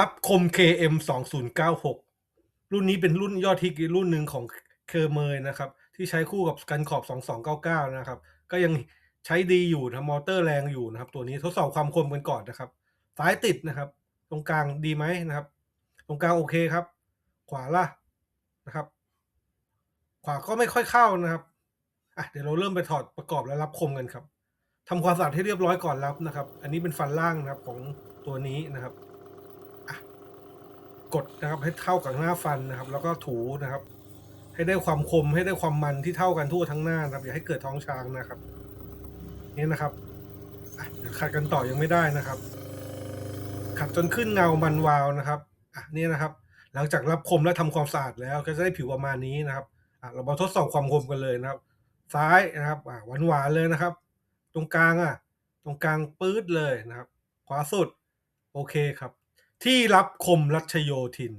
รับคม KM 2096 รุ่นนี้เป็นรุ่นยอดฮิตอีกรุ่นหนึ่งของเคอร์เมยนะครับ ที่ใช้คู่กับกันขอบ 2299 นะครับ ก็ยังใช้ดีอยู่นะมอเตอร์แรงอยู่นะครับ ตัวนี้ทดสอบความคมกันก่อนนะครับ ซ้ายติดนะครับ ตรงกลางดีไหมนะครับ ตรงกลางโอเคครับ ขวาล่ะนะครับ ขวาก็ไม่ค่อยเข้านะครับอะเดี๋ยวเราเริ่มไปถอดประกอบและรับคมกันครับทำความสะอาดให้เรียบร้อยก่อนรับนะครับ อันนี้เป็นฟันล่างนะครับของตัวนี้นะครับ กดนะครับ ให้เท่ากับหน้าฟันนะครับ แล้วก็ถูนะครับ ให้ได้ความคมให้ได้ความมันที่เท่ากันทั่วทั้งหน้านะครับ อย่าให้เกิดท้องช้างนะครับ นี่นะครับเดี๋ยวขัดกันต่อยังไม่ได้นะครับ ขัดจนขึ้นเงามันวาวนะครับอะนี่นะครับ หลังจากรับคมและทำความสะอาดแล้ว ก็จะได้ผิวประมาณนี้นะครับอะเรามาทดสอบความคมกันเลยนะครับ ซ้ายนะครับอะหวานหวานๆเลยนะครับ ตรงกลางอะ ตรงกลางปื๊ดเลยนะครับ ขวาสุด โอเคครับ ที่รับคมรัชโยธิน